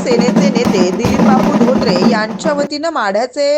सेनेचे नेते दिलीपबापू धोत्रे यांच्या वतीनं माढ्याचे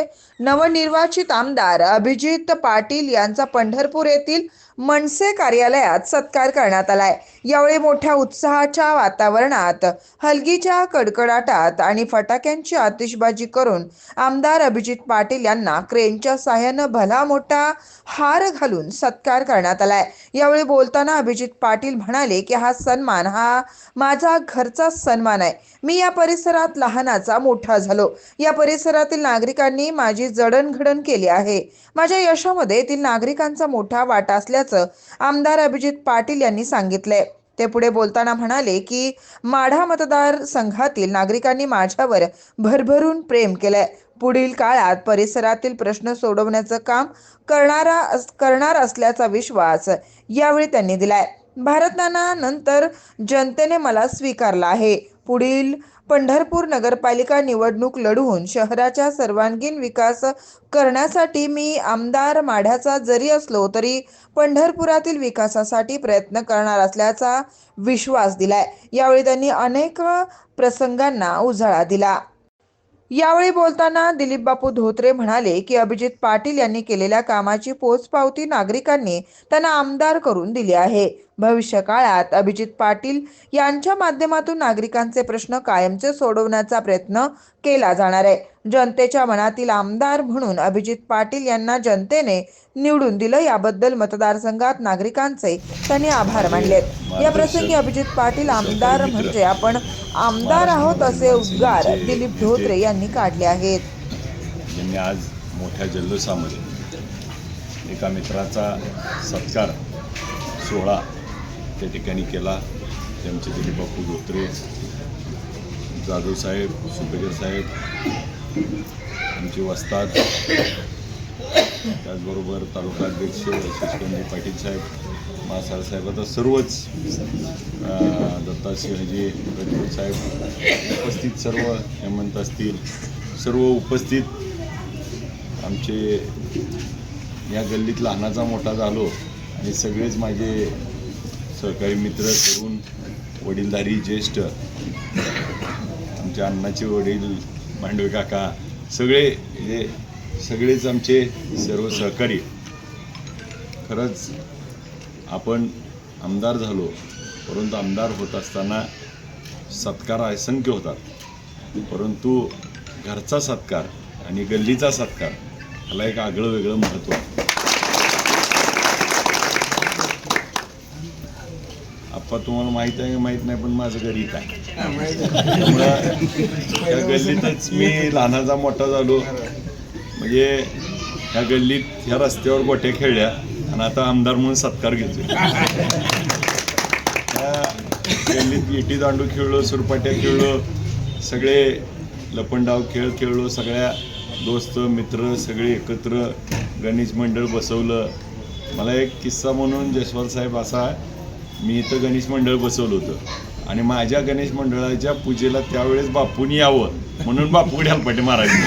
नवनिर्वाचित आमदार अभिजित पाटील यांचा पंढरपूर येथील मनसे कार्यालयात सत्कार करण्यात आलाय. यावेळी मोठ्या उत्साहाच्या वातावरणात हलगीच्या कडकडाटात आणि फटाक्यांची आतिषबाजी करून आमदार अभिजित पाटील यांना क्रेनच्या साह्यानं भला मोठा हार घालून सत्कार करण्यात आलाय. यावेळी बोलताना अभिजित पाटील म्हणाले की हा सन्मान हा माझा घरचा सन्मान आहे. मी या परिसरात लहानाचा मोठा झालो. या परिसरातील नागरिकांनी माझी जडणघडण केली आहे. माझ्या यशामध्ये येथील नागरिकांचा मोठा वाटा असल्याचं आमदार अभिजित पाटील यांनी सांगितलंय. ते पुढे बोलताना म्हणाले की माढा मतदारसंघातील नागरिकांनी माझ्यावर भरभरून प्रेम केलंय. पुढील काळात परिसरातील प्रश्न सोडवण्याचं काम करणारा अस- करणार असल्याचा विश्वास यावेळी त्यांनी दिलाय. भारत नंतर जनतेने मला स्वीकारला आहे. पुढील पंढरपूर नगरपालिका निवडणूक लढवून शहराचा सर्वांगीण विकास करण्यासाठी मी आमदार माढ्याचा जरी असलो तरी पंढरपुरातील विकासासाठी प्रयत्न करणार असल्याचा विश्वास दिलाय. यावेळी त्यांनी अनेक प्रसंगांना उजाळा दिला. यावेळी बोलताना दिलीप बापू धोत्रे म्हणाले की अभिजित पाटील यांनी केलेल्या कामाची पोचपावती नागरिकांनी त्यांना आमदार करून दिली आहे. भविष्य काळात अभिजित पाटील यांच्या माध्यमातून नागरिकांचे प्रश्न कायमचे सोडवण्याचा प्रयत्न केला जाणार आहे. जनतेच्या मनातील आमदार म्हणून अभिजित पाटील यांना जनतेने निवडून दिलं याबद्दल मतदारसंघात नागरिकांचे त्यांनी आभार मानलेत या प्रसंगी अभिजित पाटील आमदार म्हणजे आपण आमदार आहोत असे उद्गार दिलीप धोत्रे यांनी काढले आहेत. यांनी आज मोठ्या जल्लोषामध्ये एका मित्राचा सत्कार सोहळा त्या ठिकाणी केला. ते आमचे बापू धोत्रे जाधव साहेब सुपेकर साहेब आमचे वस्ताद त्याचबरोबर तालुका अध्यक्ष शशिकांतजी पाटील साहेब मासाळ साहेब आता सर्वच अं, दत्ता सिंहजी साहेब उपस्थित सर्व हेमंत असतील सर्व उपस्थित आमचे या गल्लीत लहानाचा मोठा झालो आणि सगळेच माझे सहकारी मित्र तरुण वडीलधारी ज्येष्ठ आमच्या अण्णाचे वडील मांडवे काका सगळे हे सगळेच आमचे सर्व सहकारी. खरंच आपण आमदार झालो परंतु आमदार होत असताना सत्कार असंख्य होतात. परंतु घरचा सत्कार आणि गल्लीचा सत्कार ह्याला एक आगळं वेगळं महत्त्व आहे. आप्पा तुम्हाला माहीत आहे माहीत नाही पण माझं गरीब आहे. त्यामुळं त्या गल्लीतच मी लहानाचा मोठा झालो. म्हणजे ह्या गल्लीत ह्या रस्त्यावर गोट्या खेळल्या आणि आता आमदार म्हणून सत्कार घेतोय. त्या गल्लीत विटी दांडू खेळलो सुरपाट्या खेळलो सगळे लपंडाव खेळ खेळलो सगळ्या दोस्त मित्र सगळे एकत्र गणेश मंडळ बसवलं. मला एक किस्सा म्हणून जसवाल साहेब असा मी इथं गणेश मंडळ बसवलं होतं. आणि माझ्या गणेश मंडळाच्या पूजेला त्यावेळेस बापून यावं म्हणून बापू ढालपाटे मारायचे.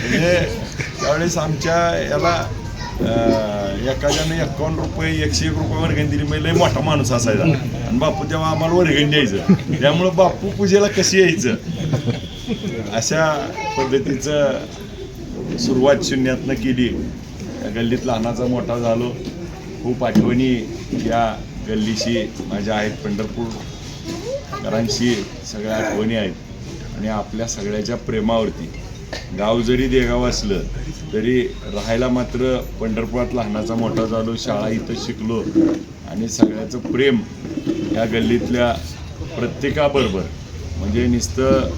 म्हणजे त्यावेळेस आमच्या याला एखाद्याने एकावन्न रुपये एकशे एक रुपये वर्गणी दिली म्हणजे लय मोठा माणूस असायचा. आणि बापू तेव्हा आम्हाला वर्गणी द्यायचं. त्यामुळं बापू पूजेला कशी यायचं? अशा पद्धतीचं सुरुवात शून्यातनं केली. गल्लीत लहानाचा मोठा झालो. खूप आठवणी या गल्लीशी माझ्या आहेत. पंढरपूरकरांशी सगळ्या आठवणी आहेत. आणि आपल्या सगळ्याच्या प्रेमावरती. गाव जरी देगाव असलं तरी राहायला मात्र पंढरपुरात लहानाचा मोठा झालो शाळा इथं शिकलो. आणि सगळ्याचं प्रेम या गल्लीतल्या प्रत्येकाबरोबर. म्हणजे नुसतं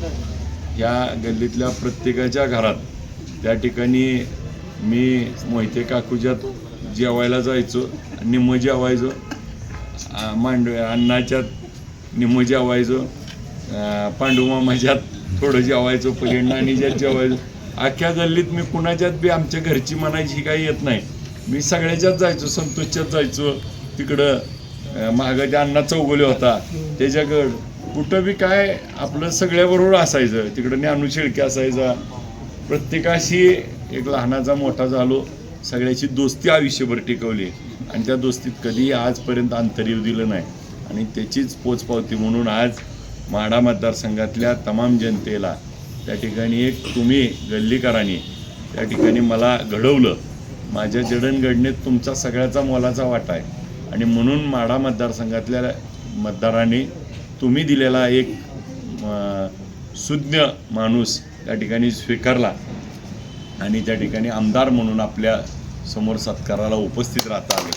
या गल्लीतल्या प्रत्येकाच्या घरात. त्या ठिकाणी मी मोहिते काकूच्या जेवायला जायचो निम्म जेवायचो. मांड अन्नाच्यात निम्म जेवायचो. पांडुमामाच्यात थोडं जेवायचो पहिल्यांदा आणि ज्यात जेवायचो. अख्ख्या गल्लीत मी कुणाच्यात बी आमच्या घरची म्हणायची काही येत नाही. मी सगळ्याच्यात जायचो संतोषच्यात जायचो. तिकडं मागं महागाच्या अण्णा चौगुली होता. त्याच्याकड कुठं बी काय आपलं सगळ्याबरोबर असायचं. तिकडं ज्ञानू शेळके असायचा. प्रत्येकाशी एक लहानाचा मोठा झालो. सगळ्याची दोस्ती आयुष्यभर टिकवली. आणि त्या दोस्तीत कधीही आजपर्यंत अंतर येऊ दिलं नाही. आणि त्याचीच पोचपावती म्हणून आज माडा मतदारसंघातल्या तमाम जनतेला त्या ठिकाणी एक तुम्ही गल्लीकरांनी त्या ठिकाणी मला घडवलं. माझ्या जडणघडणीत तुमचा सगळ्याचा मोलाचा वाटा आहे. आणि म्हणून माडा मतदारसंघातल्या मतदारांनी तुम्ही दिलेला एक सुज्ञ माणूस त्या ठिकाणी स्वीकारला. आणि त्या ठिकाणी आमदार म्हणून आपल्यासमोर सत्काराला उपस्थित राहता आले.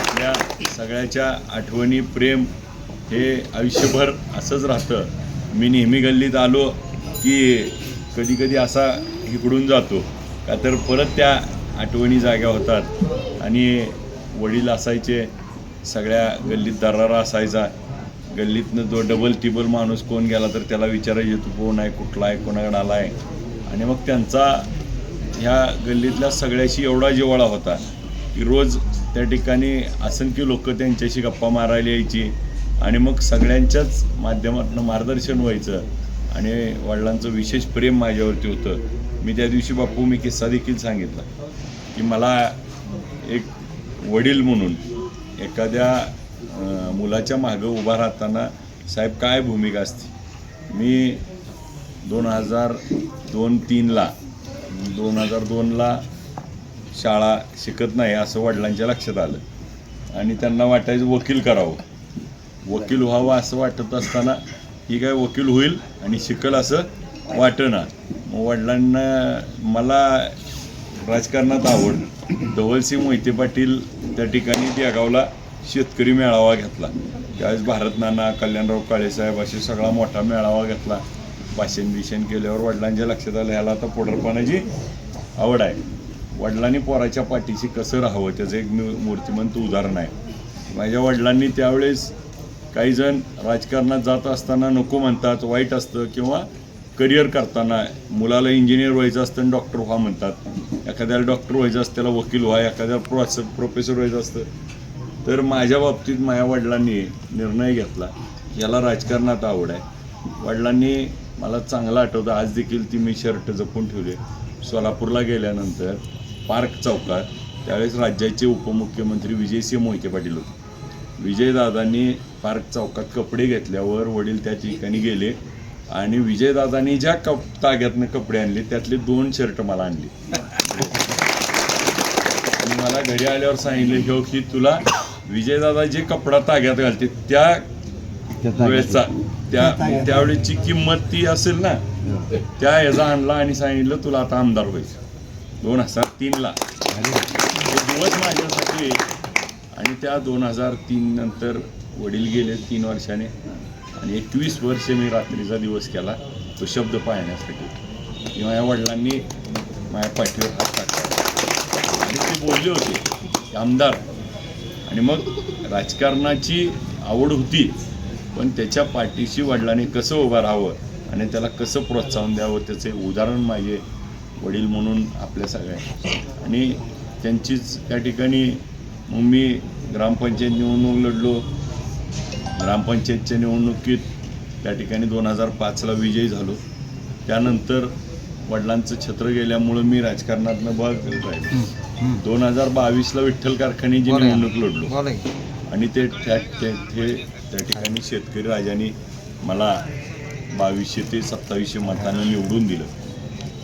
आपल्या सगळ्याच्या आठवणी प्रेम हे आयुष्यभर असंच राहतं. मी नेहमी गल्लीत आलो की कधी कधी असा इकडून जातो का तर परत त्या आठवणी जाग्या होतात. आणि वडील असायचे सगळ्या गल्लीत दरारा असायचा. गल्लीतनं जो डबल टिबल माणूस कोण गेला तर त्याला विचारायचे तू कोण आहे? कुठला आहे? कोणाकडे आला आहे आणि मग त्यांचा ह्या गल्लीतल्या सगळ्याशी एवढा जिव्हाळा होता की रोज त्या ठिकाणी असंख्य लोक त्यांच्याशी गप्पा मारायला यायची. आणि मग सगळ्यांच्याच माध्यमातून मार्गदर्शन व्हायचं. आणि वडिलांचं विशेष प्रेम माझ्यावरती होतं. मी त्या दिवशी बापू मी किस्सा देखील सांगितला की मला एक वडील म्हणून एखाद्या मुलाच्या मागं उभा राहताना साहेब काय भूमिका असते? मी दोन हजार दोन तीनला. दोन हजार दोनला शाळा शिकत नाही असं वडिलांच्या लक्षात आलं. आणि त्यांना वाटायचं वकील करावं. वकील व्हावं असं वाटत असताना ही काय वकील होईल आणि शिकल असं वाटेना मग वडिलांना मला राजकारणात आवड. धवलसिंग मोहिते पाटील त्या ठिकाणी देगावला शेतकरी मेळावा घेतला. त्यावेळेस भारत नाना कल्याणराव काळेसाहेब असे सगळा मोठा मेळावा घेतला. भाषण बिषण केल्यावर वडिलांच्या लक्षात आलं ह्याला आता पोडरपणाची आवड आहे. वडिलांनी पोराच्या पाठीशी कसं राहावं त्याचं एक मूर्तिमंत उदाहरण आहे. माझ्या वडिलांनी त्यावेळेस काही जण राजकारणात जात असताना नको म्हणतात वाईट असतं किंवा करिअर करताना मुलाला इंजिनियर व्हायचं असतं आणि डॉक्टर व्हा म्हणतात. एखाद्याला डॉक्टर व्हायचं असतं त्याला वकील व्हा एखाद्याला प्रोस प्रोफेसर व्हायचं असतं. तर माझ्या बाबतीत माझ्या वडिलांनी निर्णय घेतला याला राजकारणात आवड आहे. वडिलांनी मला चांगलं आठवतं. आज देखील ती मी शर्ट जपून ठेवले. सोलापूरला गेल्यानंतर पार्क चौकात त्यावेळेस राज्याचे उपमुख्यमंत्री विजयसिंह मोहिते पाटील होते. विजयदादांनी पार्क चौकात कपडे घेतल्यावर वडील त्या ठिकाणी गेले आणि विजयदादांनी ज्या कप ताग्यातनं कपडे आणले त्यातले दोन शर्ट मला आणले. आणि मला घरी आल्यावर सांगितलं हो की तुला विजयदादा जे कपडा ताग्यात घालते त्या वेळेचा त्या त्यावेळेची किंमत ती असेल ना त्या ह्याचा आणला आणि सांगितलं तुला आता आमदार व्हायचं. दोन हजार तीनला दिवस माझ्यासाठी आणि त्या दोन हजार तीन नंतर वडील गेले तीन वर्षाने. आणि एकवीस वर्ष मी रात्रीचा दिवस केला तो शब्द पाहण्यासाठी की माझ्या वडिलांनी माझ्या पाठीवर हात टाकला. आणि ते बोलले होते की आमदार. आणि मग राजकारणाची आवड होती. पण त्याच्या पाठीशी वडिलांनी कसं उभं राहावं आणि त्याला कसं प्रोत्साहन द्यावं त्याचे उदाहरण माझे वडील म्हणून आपल्या सगळ्या आणि त्यांचीच त्या ठिकाणी मग मी ग्रामपंचायत निवडणूक लढलो. ग्रामपंचायतच्या निवडणुकीत त्या ठिकाणी दोन हजार पाचला विजयी झालो. त्यानंतर वडिलांचं छत्र गेल्यामुळं मी राजकारणातनं भाग राहिलो. दोन हजार बावीसला विठ्ठल कारखान्याची निवडणूक लढलो. आणि ते त्या ते त्या ठिकाणी शेतकरी राजाने मला बावीसशे ते सत्तावीसशे मतांनी निवडून दिलं.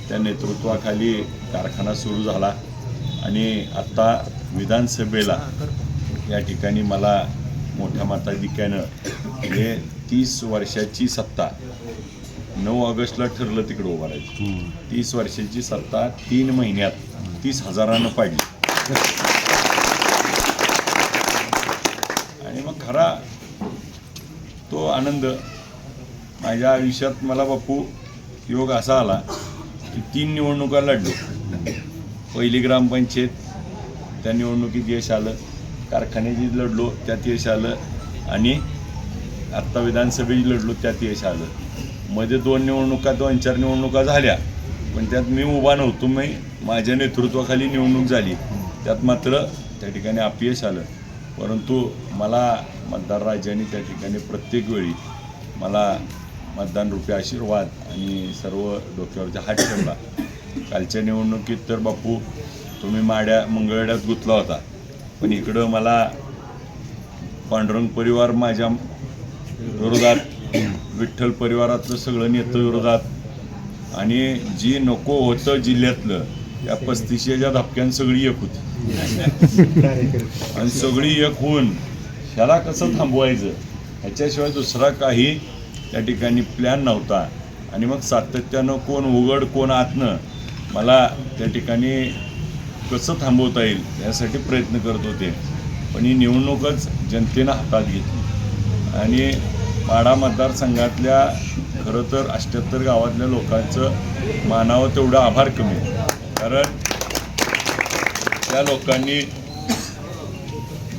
त्या नेतृत्वाखाली कारखाना सुरू झाला आणि आत्ता विधानसभेला या ठिकाणी मला मोठ्या मताधिक्यानं म्हणजे तीस वर्षाची सत्ता नऊ ऑगस्टला ठरलं तिकडे उभं राहायचं. तीस वर्षाची सत्ता तीन महिन्यात तीस हजारानं पाडली. आणि मग खरा तो आनंद. माझ्या आयुष्यात मला बापू योग असा आला की तीन निवडणुका लढलो. पहिली ग्रामपंचायत त्या निवडणुकीत यश आलं. कारखान्याची लढलो त्यात यश आलं. आणि आत्ता विधानसभेची लढलो त्यात यश आलं. मध्ये दोन निवडणुका दोन चार निवडणुका झाल्या. पण त्यात मी उभा नव्हतो. मी माझ्या नेतृत्वाखाली निवडणूक झाली. त्यात मात्र त्या ठिकाणी अपयश आलं. परंतु मला मतदार राजांनी त्या ठिकाणी प्रत्येक वेळी मला मतदान रूपी आशीर्वाद आणि सर्व डोक्यावरचा हात ठेवला. कालच्या निवडणुकीत तर बापू तुम्ही माड्या मंगळड्यात गुंतला होता. पण इकडं मला पांडुरंग परिवार माझ्या विरोधात विठ्ठल परिवारातलं सगळं नेतं विरोधात आणि जी नको होतं जिल्ह्यातलं त्या पस्तीसच्या धपक्यान सगळी एक होती. आणि सगळी एक होऊन त्याला कसं थांबवायचं? ह्याच्याशिवाय दुसरा काही त्या ठिकाणी प्लॅन नव्हता. आणि मग सातत्यानं कोण उघड कोण आतनं मला त्या ठिकाणी कसं थांबवता येईल यासाठी प्रयत्न करत होते. पण ही निवडणूकच जनतेनं हातात घेतली. आणि पाडा मतदारसंघातल्या खरं तर अष्ट्याहत्तर गावातल्या लोकांचं मानावं तेवढं आभार कमी. कारण त्या लोकांनी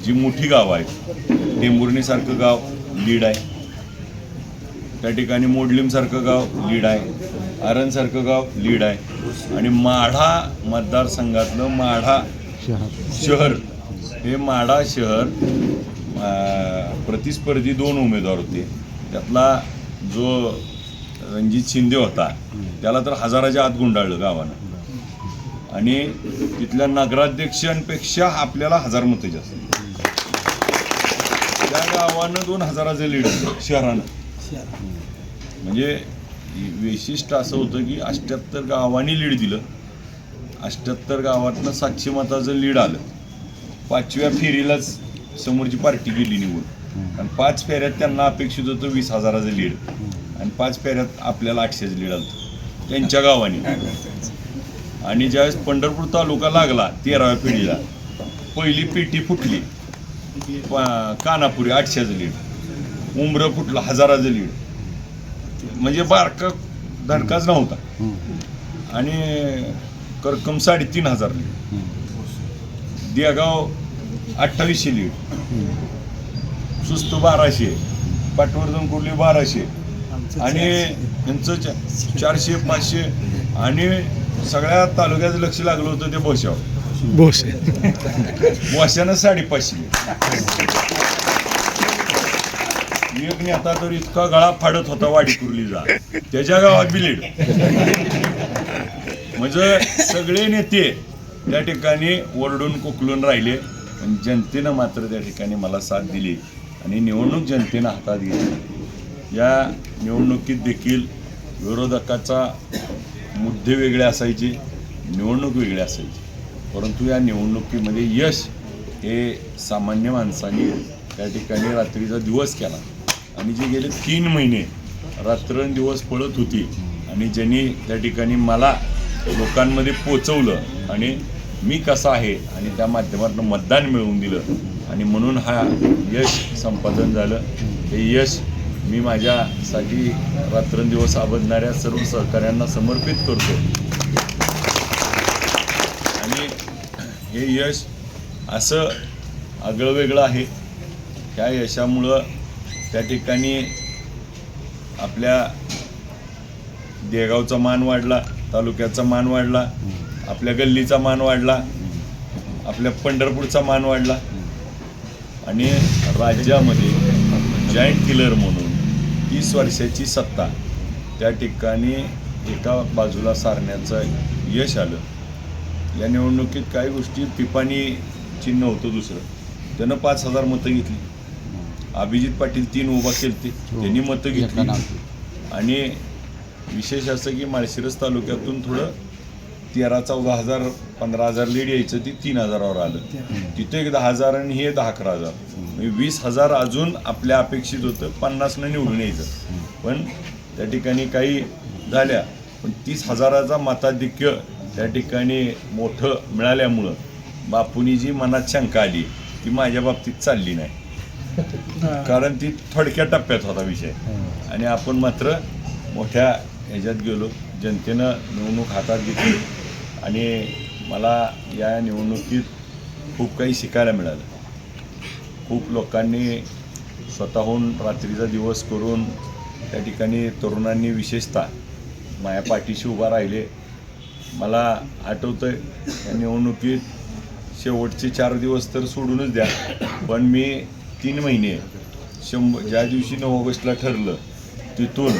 जी मोठी गावं आहेत टेंभुर्णीसारखं गाव लीड आहे. त्या ठिकाणी मोडलीमसारखं गाव लीड आहे आरणसारखं गाव लीड आहे. आणि माढा मतदारसंघातलं माढा शहर हे माढा शहर प्रतिस्पर्धी दोन उमेदवार होते. त्यातला जो रणजित शिंदे होता त्याला तर हजाराच्या आत गुंडाळलं गावानं. आणि तिथल्या नगराध्यक्षांपेक्षा आपल्याला हजार मतं जास्त. गावानं दोन हजाराचं लीड शहरानं. म्हणजे वैशिष्ट्य असं होतं की अष्ट्याहत्तर गावांनी लीड दिलं. अष्ट्याहत्तर गावातनं सातशे मताचं लीड आलं. पाचव्या फेरीलाच समोरची पार्टी गेली निवडून. आणि पाच फेऱ्यात त्यांना अपेक्षित होतं वीस हजाराचं लीड आणि पाच फेऱ्यात आपल्याला आठशेचं लीड आलं त्यांच्या गावाने. आणि ज्यावेळेस पंढरपूर तालुका लागला तेराव्या पिढीला पहिली पेटी फुटली. कानापुरी आठशेचं लीड. उमरं फुटलं हजाराचं लीड. म्हणजे बारका धडकाच नव्हता. आणि करकम साडेतीन हजार लीड. देगाव अठ्ठावीसशे लीड. सुस्त बाराशे. पाटवर्धन कुर्ली बाराशे. आणि यांचं चारशे पाचशे. आणि सगळ्या तालुक्याचं लक्ष लागलं होतं ते बोशावर. बोस. बोशानं साडेपाचशे एक नेता तर इतका गळा फाडत होता वाडी कुर्लीचा त्याच्या गावात बिलीड म्हणजे सगळे नेते त्या ठिकाणी ओरडून कोकलून राहिले पण जनतेनं मात्र त्या ठिकाणी मला साथ दिली आणि निवडणूक जनतेनं हातात घेतली. या निवडणुकीत देखील विरोधकाचा मुद्दे वेगळे असायचे निवडणूक वेगळी असायची. परंतु या निवडणुकीमध्ये यश हे सामान्य माणसाने त्या ठिकाणी रात्रीचा दिवस केला. आणि जे गेले तीन महिने रात्रंदिवस पळत होती आणि ज्यांनी त्या ठिकाणी मला लोकांमध्ये पोचवलं आणि मी कसा आहे आणि त्या माध्यमातून मतदान मिळवून दिलं आणि म्हणून हा यश संपादन झालं. हे यश मी माझ्यासाठी रात्रंदिवस आबदणाऱ्या सर्व सहकाऱ्यांना समर्पित करतो. आणि हे यश असं आगळंवेगळं आहे. त्या यशामुळं त्या ठिकाणी आपल्या देगावचा मान वाढला तालुक्याचा मान वाढला आपल्या गल्लीचा मान वाढला आपल्या पंढरपूरचा मान वाढला आणि राज्यामध्ये जॉईंट किलर म्हणून तीस वर्षाची सत्ता त्या ठिकाणी एका बाजूला सारण्याचं यश आलं. या निवडणुकीत काही गोष्टी पिपाणी चिन्ह होतं दुसरं. त्यानं पाच हजार मतं घेतली. अभिजित पाटील तीन उभा केलते. त्यांनी मतं घेतली आणि विशेष असं की माळशिरस तालुक्यातून थोडं तेरा चौदा हजार पंधरा हजार लीड यायचं ती तीन हजारावर आलं. तिथे एक दहा हजार आणि हे दहा अकरा हजार. म्हणजे वीस हजार अजून आपल्या अपेक्षित होतं. पन्नासनं निवडून यायचं. पण त्या ठिकाणी काही झाल्या. पण तीस हजाराचा मताधिक्य त्या ठिकाणी मोठं मिळाल्यामुळं बापूनी जी मनात शंका आली ती माझ्या बाबतीत चालली नाही. कारण ती थोडक्या टप्प्यात होता विषय. आणि आपण मात्र मोठ्या ह्याच्यात गेलो जनतेनं निवडणूक हातात घेतली. आणि मला या निवडणुकीत खूप काही शिकायला मिळालं. खूप लोकांनी स्वतःहून रात्रीचा दिवस करून त्या ठिकाणी तरुणांनी विशेषतः माझ्या पाठीशी उभा राहिले. मला आठवतं या निवडणुकीत शेवटचे चार दिवस तर सोडूनच द्या. पण मी तीन महिने शंभर ज्या दिवशी नऊ ऑगस्टला ठरलं तिथून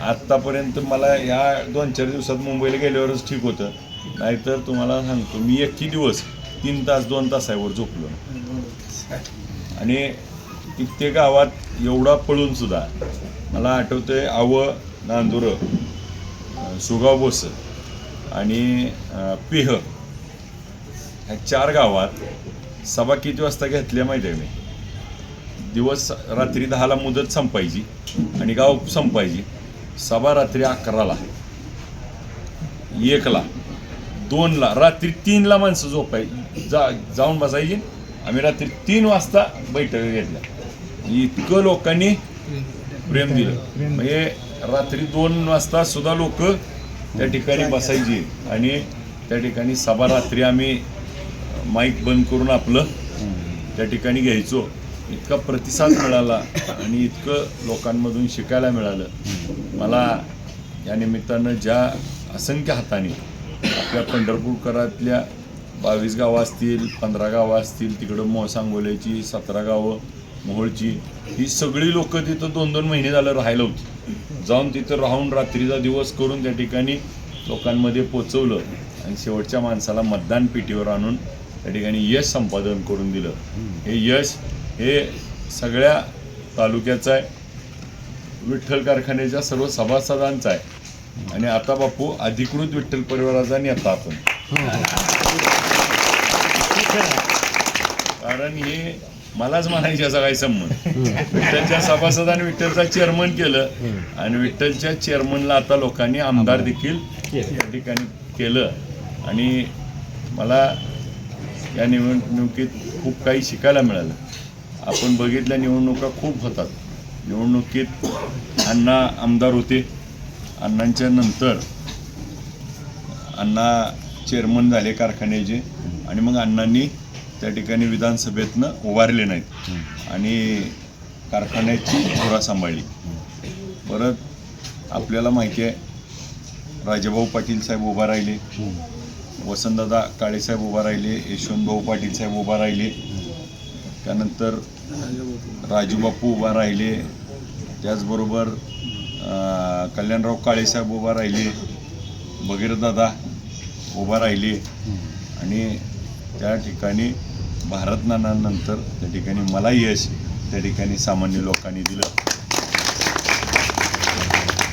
आत्तापर्यंत मला या दोन चार दिवसात मुंबईला गेल्यावरच ठीक होतं. नाहीतर तुम्हाला सांगतो मी एकही दिवस तीन तास दोन तासावर झोपलो आणि कित्येक गावात एवढा पळून सुद्धा मला आहे आवं नांदुरं सुगाव बोसं आणि पेह. ह्या चार गावात सभा किती वाजता घेतल्या माहिती आहे मी? दिवस रात्री दहाला मुदत संपायची आणि गाव संपायची. सभा रात्री अकराला एकला दोनला रात्री तीनला माणसं झोपायची जा जाऊन बसायची आम्ही रात्री तीन वाजता बैठका घेतल्या. इतकं लोकांनी प्रेम दिलं. म्हणजे रात्री दोन वाजता सुद्धा लोक त्या ठिकाणी बसायची. आणि त्या ठिकाणी सभा रात्री आम्ही माईक बंद करून आपलं त्या ठिकाणी घ्यायचो. इतका प्रतिसाद मिळाला आणि इतकं लोकांमधून शिकायला मिळालं. मला या निमित्तानं ज्या असंख्य हाताने आपल्या पंढरपूरकरातल्या बावीस गावं असतील पंधरा गावं असतील तिकडं मोसांगोल्याची सतरा गावं मोहोळची ही सगळी लोकं तिथं दोन दोन महिने झालं राहिलं होती. जाऊन तिथं राहून रात्रीचा दिवस करून त्या ठिकाणी लोकांमध्ये पोचवलं आणि शेवटच्या माणसाला मतदान पेटीवर आणून त्या ठिकाणी यश संपादन करून दिलं. हे यश हे सगळ्या तालुक्याचं आहे. विठ्ठल कारखान्याच्या सर्व सभासदांचा आहे. आणि आता बापू अधिकृत विठ्ठल परिवाराचा नेता आपण. कारण हे मलाच म्हणायचे असा काही संबंध. विठ्ठलच्या सभासदाने विठ्ठलचा चेअरमन केलं. आणि विठ्ठलच्या चेअरमनला आता लोकांनी आमदार देखील या ठिकाणी केलं. आणि मला या निवडणुकीत खूप काही शिकायला मिळालं. आपण बघितल्या निवडणुका खूप होतात. निवडणुकीत अण्णा आमदार होते. अण्णांच्या नंतर अण्णा चेअरमन झाले कारखान्याचे. आणि मग अण्णांनी त्या ठिकाणी विधानसभेतनं उभारले नाहीत. आणि कारखान्याची धुरा सांभाळली. परत आपल्याला माहिती आहे राजाभाऊ पाटील साहेब उभा राहिले. वसंतदादा काळेसाहेब उभा राहिले यशवंतभाऊ पाटील साहेब उभा राहिले. त्यानंतर राजूबापू उभा राहिले. त्याचबरोबर कल्याणराव काळेसाहेब उभा राहिले. भगीरदादा उभा राहिले. आणि त्या ठिकाणी भारत नानानंतर त्या ठिकाणी मला यश त्या ठिकाणी सामान्य लोकांनी दिलं.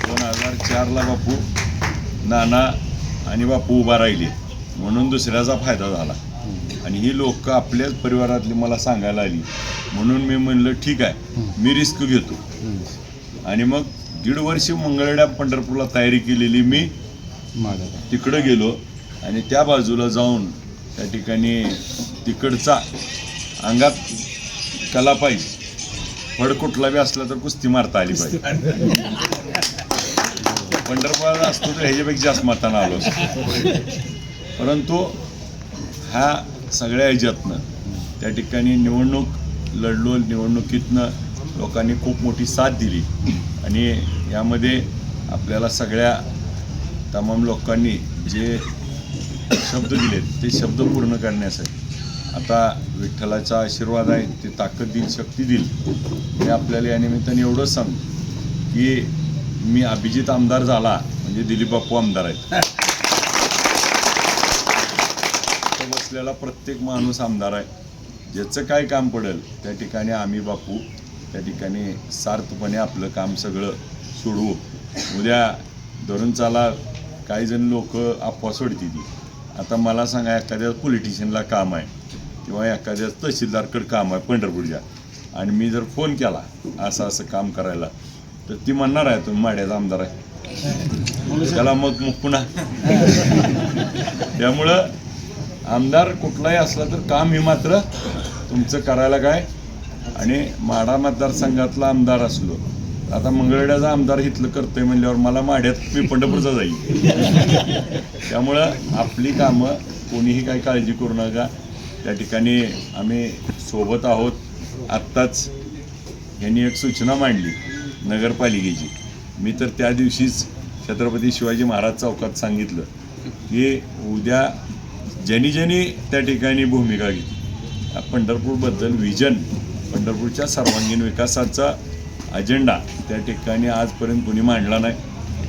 दोन हजार चारला बापू नाना आणि बापू उभा राहिले. म्हणून दुसऱ्याचा फायदा झाला. आणि ही लोक आपल्याच परिवारातली मला सांगायला आली. म्हणून मी म्हणलं ठीक आहे मी रिस्क घेतो. आणि मग दीड वर्ष मंगळड्या पंढरपूरला तयारी केलेली मी तिकडं गेलो आणि त्या बाजूला जाऊन त्या ठिकाणी तिकडचा अंगात कला पाहिजे. फड कुठला बी असला तर कुस्ती मारता आली पाहिजे. पंढरपूर असतो तर ह्याच्यापेक्षा जास्त मताना आलो असतो. परंतु ह्या सगळ्या ह्याच्यातनं त्या ठिकाणी निवडणूक लढलो निवडणुकीतनं लोकांनी खूप मोठी साथ दिली. आणि यामध्ये आपल्याला सगळ्या तमाम लोकांनी जे शब्द दिलेत. ते शब्द पूर्ण करण्यासाठी. आता विठ्ठलाचा आशीर्वाद आहे ते ताकद देईल शक्ती देईल. हे आपल्याला या निमित्ताने एवढंच सांग. की मी अभिजित आमदार झाला म्हणजे दिलीप बाप्पू आमदार आहेत. बसलेला प्रत्येक माणूस आमदार आहे. ज्याचं काय काम पडेल त्या ठिकाणी आम्ही बापू त्या ठिकाणी सार्थपणे आपलं काम सगळं सोडवू. उद्या धरून चाला काही जण लोक अफवा सोडती ती आता मला सांगा एखाद्या पोलिटिशियनला काम आहे किंवा एखाद्या तहसीलदारकडे काम आहे पंढरपूरच्या आणि मी जर फोन केला असं असं काम करायला तर ती म्हणणार आहे तुम्ही माड्याचा आमदार आहे. त्याला मग मग पुन्हा. त्यामुळं आमदार कुठलाही असला तर काम हे मात्र तुमचं करायला काय? आणि माडा मतदारसंघातला आमदार असलो आता मंगळवेड्याचा आमदार इथलं करतोय म्हणल्यावर मला माढ्यात मी पंढरपूरचा जाईल. त्यामुळं आपली कामं कोणीही काही काळजी करू नका. त्या ठिकाणी आम्ही सोबत आहोत. आत्ताच यांनी एक सूचना मांडली नगरपालिकेची. मी तर त्या दिवशीच छत्रपती शिवाजी महाराज चौकात सांगितलं की उद्या ज्यांनी ज्यांनी त्या ठिकाणी भूमिका घेतली पंढरपूरबद्दल विजन पंढरपूरच्या सर्वांगीण विकासाचा अजेंडा. त्या ठिकाणी आजपर्यंत कुणी मांडला नाही.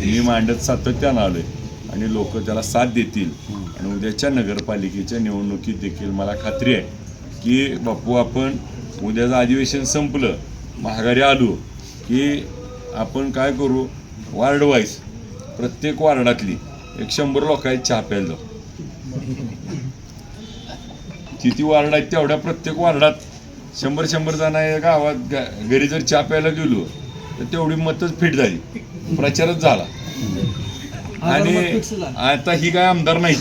मी मांडत सातत्यानं आलो आहे आणि लोक त्याला साथ देतील. आणि उद्याच्या नगरपालिकेच्या निवडणुकीत देखील मला खात्री आहे की बापू आपण उद्याचं अधिवेशन संपलं महागारी आलो की आपण काय करू? वार्ड वाईज प्रत्येक वार्डातली एक शंभर लोकांची चहा प्यायला जाऊ. किती वार्ड आहेत तेवढ्या प्रत्येक वार्डात. शंभर शंभर जण गावात घरी जर चहा प्यायला गेलो तर तेवढी मतच फिट झाली. प्रचारच झाला. आणि आता ही काय आमदार नाही.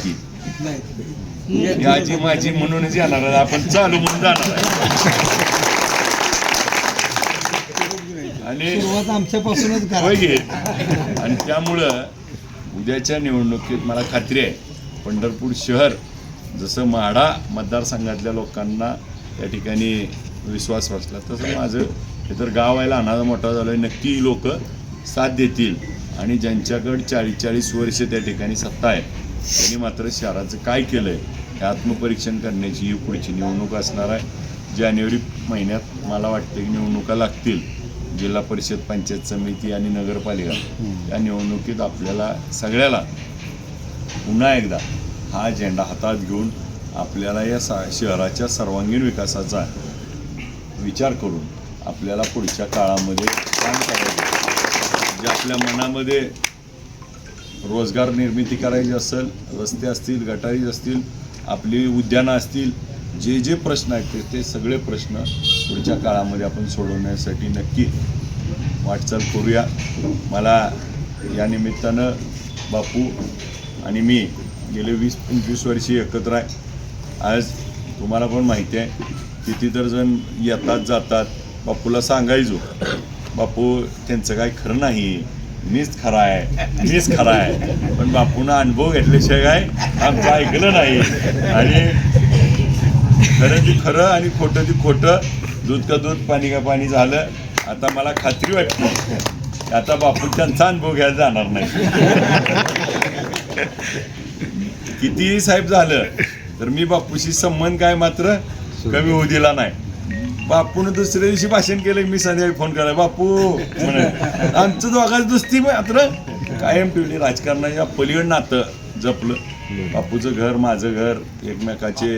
ती आजी माझी म्हणूनच येणार आहे आपण चालू म्हणून जाणार आहे आणि आमच्यापासूनच? आणि त्यामुळं उद्याच्या निवडणुकीत मला खात्री आहे पंढरपूर शहर जसं माढा मतदारसंघातल्या लोकांना त्या ठिकाणी विश्वास बसला. तसं माझं हे तर गाव आहे लहानाचा मोठा झालं आहे नक्की लोक साथ देतील. आणि ज्यांच्याकडे चाळीस चाळीस वर्ष त्या ठिकाणी सत्ता आहे त्यांनी मात्र शहराचं काय केलं आहे हे आत्मपरीक्षण करण्याची ही पुढची निवडणूक असणार आहे. जानेवारी महिन्यात मला वाटतं की निवडणुका लागतील. जिल्हा परिषद पंचायत समिती आणि नगरपालिका. या निवडणुकीत आपल्याला सगळ्याला पुन्हा एकदा हा झेंडा हातात घेऊन आपल्याला या सा शहराच्या सर्वांगीण विकासाचा विचार करून आपल्याला पुढच्या काळामध्ये काम करायचं जे आपल्या मनामध्ये रोजगार निर्मिती करायची असेल रस्ते असतील गटारी असतील आपली उद्यानं असतील जे जे प्रश्न आहेत ते- ते सगळे प्रश्न पुढच्या काळामध्ये आपण सोडवण्यासाठी नक्की वाटचाल करूया. मला या निमित्तानं बापू आणि मी गेले वीस पंचवीस वर्षी एकत्र आहे. आज तुम्हाला पण माहिती आहे? किती तर जण येतात जातात. बापूला सांगायचो. बापू त्यांचं काय खरं नाही. मीच खरा आहे. मीच खरा आहे. पण बापून अनुभव घेतल्याशिवाय काय? आमचं ऐकलं नाही. आणि खरं ती खरं आणि खोटं ती खोटं दूध का दूध पाणी का पाणी झालं. आता मला खात्री वाटते. आता बापू त्यांचा अनुभव घ्यायला जाणार नाही. कितीही साहेब झालं तर मी बापूशी संबंध काय मात्र कमी होऊ दिला नाही. बापून दुसऱ्या दिवशी भाषण केलं मी संध्याकाळी फोन केला बापू म्हणे आमचं दोघांची दुसती मात्र कायम ठेवली राजकारणाच्या पलीकड नातं जपलं. बापूचं घर माझं घर एकमेकाचे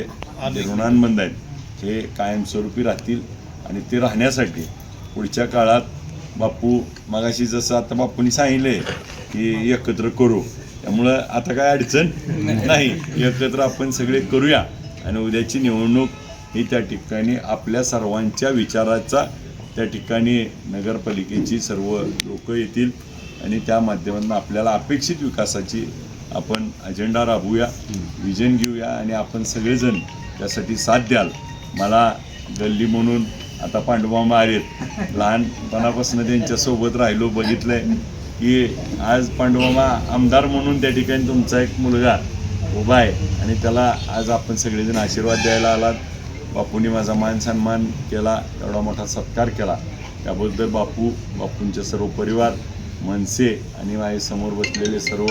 ऋणांबंध आहेत हे कायमस्वरूपी राहतील आणि ते राहण्यासाठी पुढच्या काळात बापू मगाशी जसं आता बापूंनी सांगितले की एकत्र करू. त्यामुळं आता काय अडचण नाही. एकत्र आपण सगळे करूया. आणि उद्याची निवडणूक ही त्या ठिकाणी आपल्या सर्वांच्या विचाराचा त्या ठिकाणी नगरपालिकेची सर्व लोक येतील. आणि त्या माध्यमातून आपल्याला अपेक्षित विकासाची आपण अजेंडा राबवूया विजन घेऊया. आणि आपण सगळेजण त्यासाठी साथ द्याल. मला गल्ली म्हणून आता पांडुमामा आलेत लहानपणापासून त्यांच्यासोबत राहिलो बघितलंय. की आज पांडुमामा आमदार म्हणून त्या ठिकाणी तुमचा एक मुलगा उभा आहे आणि त्याला आज आपण सगळेजण आशीर्वाद द्यायला आलात. बापूंनी माझा मान सन्मान केला एवढा मोठा सत्कार केला. त्याबद्दल बापू बापूंचे सर्व परिवार मनसे आणि माझे समोर बसलेले सर्व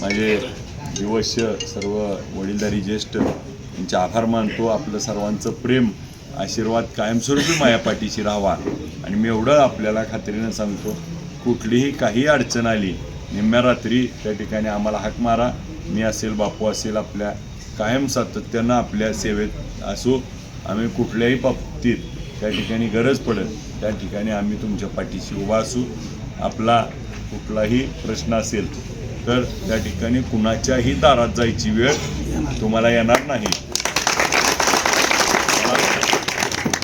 माझे दिवस्य सर्व वडीलधारी ज्येष्ठ यांचे आभार मानतो. आपलं सर्वांचं प्रेम आशीर्वाद कायमस्वरूपी माझ्या पाठीशी राहावा. आणि मी एवढं आपल्याला खात्रीनं सांगतो. कुठलीही काही अडचण आली निम्म्या रात्री त्या ठिकाणी आम्हाला हाक मारा. मी असेल बापू असेल आपल्या कायम सातत्यानं आपल्या सेवेत असू. आम्ही कुठल्याही बाबतीत त्या ठिकाणी गरज पडेल त्या ठिकाणी आम्ही तुमच्या पाठीशी उभा असू. आपला कुठलाही प्रश्न असेल तर त्या ठिकाणी कुणाच्याही दारात जायची वेळ तुम्हाला येणार नाही.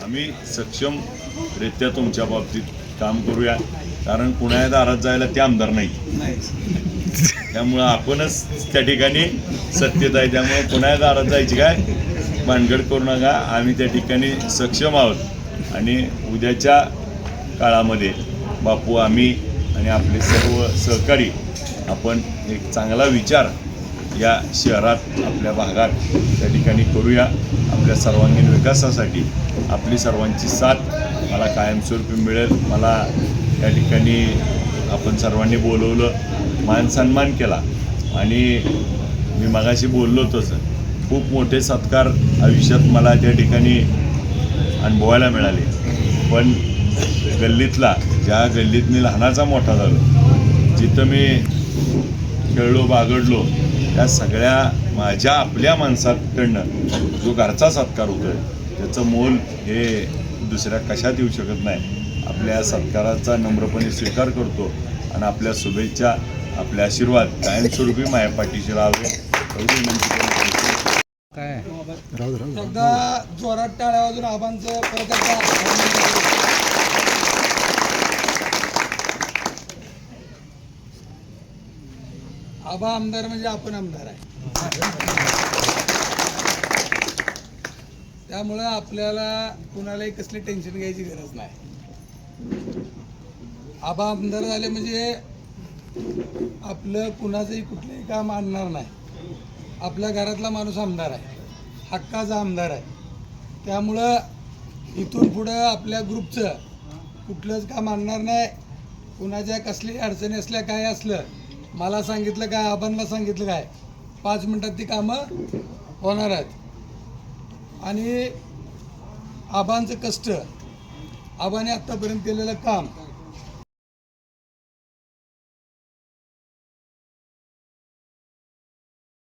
आम्ही सक्षमरित्या तुमच्या बाबतीत काम करूया. कारण कुणाच्या दारात जायला ते आमदार नाही. त्यामुळं आपणच त्या ठिकाणी सत्यता आहे. त्यामुळं कुणाच्या दारात जायची काय? भानगड करू नका. आम्ही त्या ठिकाणी सक्षम आहोत. आणि उद्याच्या काळामध्ये बापू आम्ही आणि आपले सर्व सहकारी आपण एक चांगला विचार या शहरात आपल्या भागात त्या ठिकाणी करूया. आपल्या सर्वांगीण विकासासाठी आपली सर्वांची साथ मला कायमस्वरूपी मिळेल. मला त्या ठिकाणी आपण सर्वांनी बोलवलं मान सन्मान केला. आणि मी मगाशी बोललो तसं खूप मोठे सत्कार आयुष्यात मला त्या ठिकाणी अनुभवायला मिळाले. पण गल्लीतला ज्या गल्लीत मी लहानाचा मोठा झालो जिथं मी खेळलो बागडलो त्या सगळ्या माझ्या आपल्या माणसाकडनं जो घरचा सत्कार होतोय त्याचं मोल हे दुसऱ्या कशात येऊ शकत नाही. आपल्या सत्काराचा नम्रपणे स्वीकार करतो आणि आपल्या शुभेच्छा आपले आशीर्वाद कायमस्वरूपी माया पाठीशी राहावे. एवढी विनंती करतो एकदा जोरात टाळ्या वाजून आबांचं परत एकदा आबा आमदार म्हणजे आपण आमदार आहे. त्यामुळं आपल्याला कुणालाही कसली टेन्शन घ्यायची गरज नाही. आबा आमदार झाले म्हणजे आपलं कुणाचंही कुठलंही काम आणणार नाही. आपल्या घरातला माणूस आमदार आहे. हक्काचा आमदार आहे. त्यामुळं इथून पुढं आपल्या ग्रुपचं कुठलंच काम आणणार नाही. कुणाच्या कसली अडचणी असल्या काय असलं मला सांगितलं काय आबांना सांगितलं काय पाच मिनटात ती कामं होणार आहेत. आणि आबांचं कष्ट आबाने आत्तापर्यंत केलेलं काम